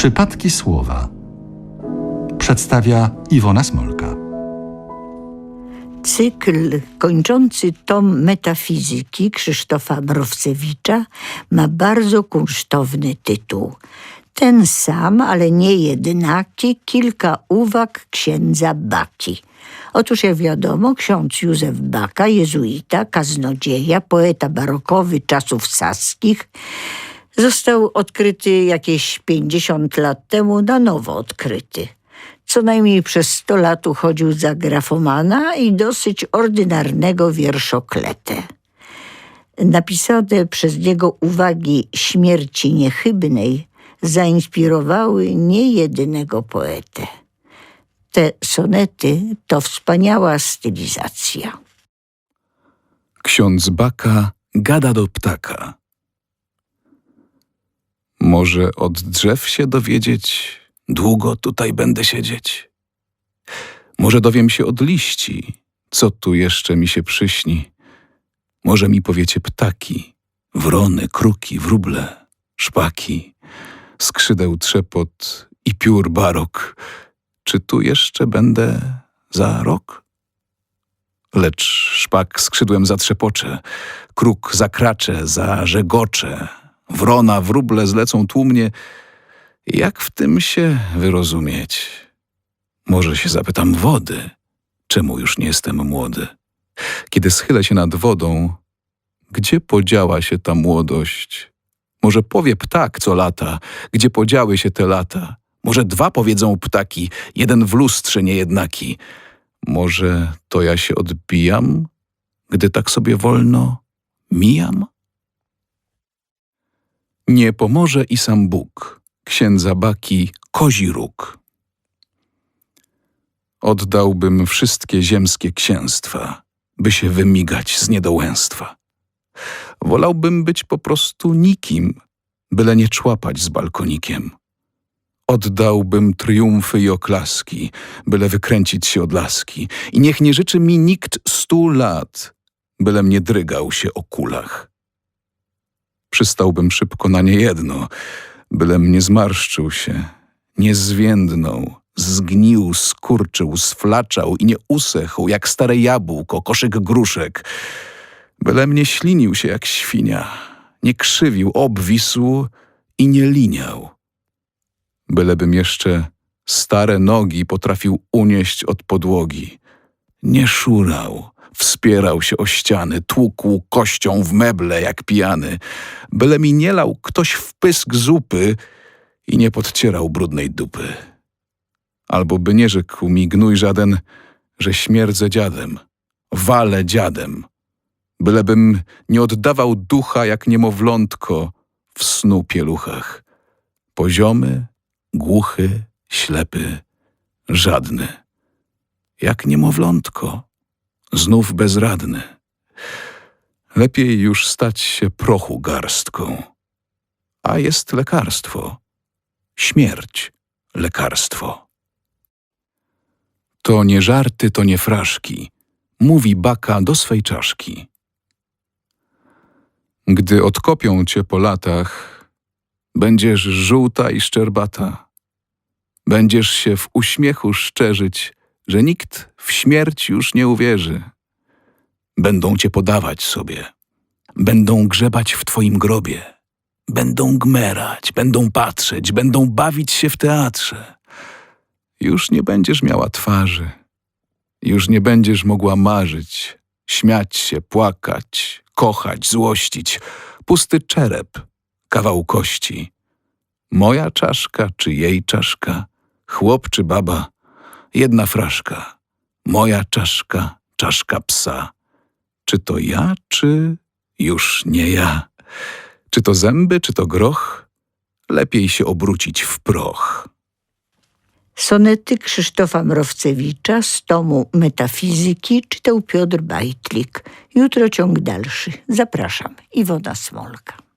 Przypadki słowa przedstawia Iwona Smolka. Cykl kończący tom metafizyki Krzysztofa Mrowcewicza ma bardzo kunsztowny tytuł. Ten sam, ale nie jednaki, kilka uwag księdza Baki. Otóż jak wiadomo, ksiądz Józef Baka, jezuita, kaznodzieja, poeta barokowy czasów saskich, został odkryty jakieś 50 lat temu, na nowo odkryty. Co najmniej przez 100 lat uchodził za grafomana i dosyć ordynarnego wierszokletę. Napisane przez niego uwagi śmierci niechybnej zainspirowały niejednego poetę. Te sonety to wspaniała stylizacja. Ksiądz Baka gada do ptaka. Może od drzew się dowiedzieć, długo tutaj będę siedzieć. Może dowiem się od liści, co tu jeszcze mi się przyśni. Może mi powiecie ptaki, wrony, kruki, wróble, szpaki, skrzydeł trzepot i piór barok. Czy tu jeszcze będę za rok? Lecz szpak skrzydłem zatrzepocze, kruk zakracze, zażegocze, wrona, wróble zlecą tłumnie. Jak w tym się wyrozumieć? Może się zapytam wody, czemu już nie jestem młody? Kiedy schylę się nad wodą, gdzie podziała się ta młodość? Może powie ptak co lata, gdzie podziały się te lata? Może dwa powiedzą ptaki, jeden w lustrze niejednaki. Może to ja się odbijam, gdy tak sobie wolno mijam? Nie pomoże i sam Bóg, księdza Baki, kozi róg. Oddałbym wszystkie ziemskie księstwa, by się wymigać z niedołęstwa. Wolałbym być po prostu nikim, byle nie człapać z balkonikiem. Oddałbym triumfy i oklaski, byle wykręcić się od laski. I niech nie życzy mi nikt stu lat, byle mnie drygał się o kulach. Przystałbym szybko na niejedno, byle mnie zmarszczył się, nie zwiędnął, zgnił, skurczył, sflaczał i nie usechł jak stare jabłko, koszyk gruszek. Byle mnie ślinił się jak świnia, nie krzywił, obwisł i nie liniał bylebym jeszcze stare nogi potrafił unieść od podłogi. Nie szurał, wspierał się o ściany, tłukł kością w meble jak pijany, byle mi nie lał ktoś w pysk zupy i nie podcierał brudnej dupy. Albo by nie rzekł mi gnój żaden, że śmierdzę dziadem, walę dziadem, bylebym nie oddawał ducha jak niemowlątko w snu pieluchach. Poziomy, głuchy, ślepy, żadny. Jak niemowlątko, znów bezradny. Lepiej już stać się prochu garstką. A jest lekarstwo. Śmierć lekarstwo. To nie żarty, to nie fraszki, mówi baka do swej czaszki. Gdy odkopią cię po latach, Będziesz żółta i szczerbata. Będziesz się w uśmiechu szczerzyć, że nikt w śmierć już nie uwierzy. Będą cię podawać sobie. Będą grzebać w twoim grobie. Będą gmerać, będą patrzeć, będą bawić się w teatrze. Już nie będziesz miała twarzy. Już nie będziesz mogła marzyć, śmiać się, płakać, kochać, złościć. Pusty czerep, kawał kości. Moja czaszka czy jej czaszka, chłop czy baba, jedna fraszka. Moja czaszka, czaszka psa. Czy to ja, czy już nie ja? Czy to zęby, czy to groch? Lepiej się obrócić w proch. Sonety Krzysztofa Mrowcewicza z tomu Metafizyki czytał Piotr Bajtlik. Jutro ciąg dalszy. Zapraszam. Iwona Smolka.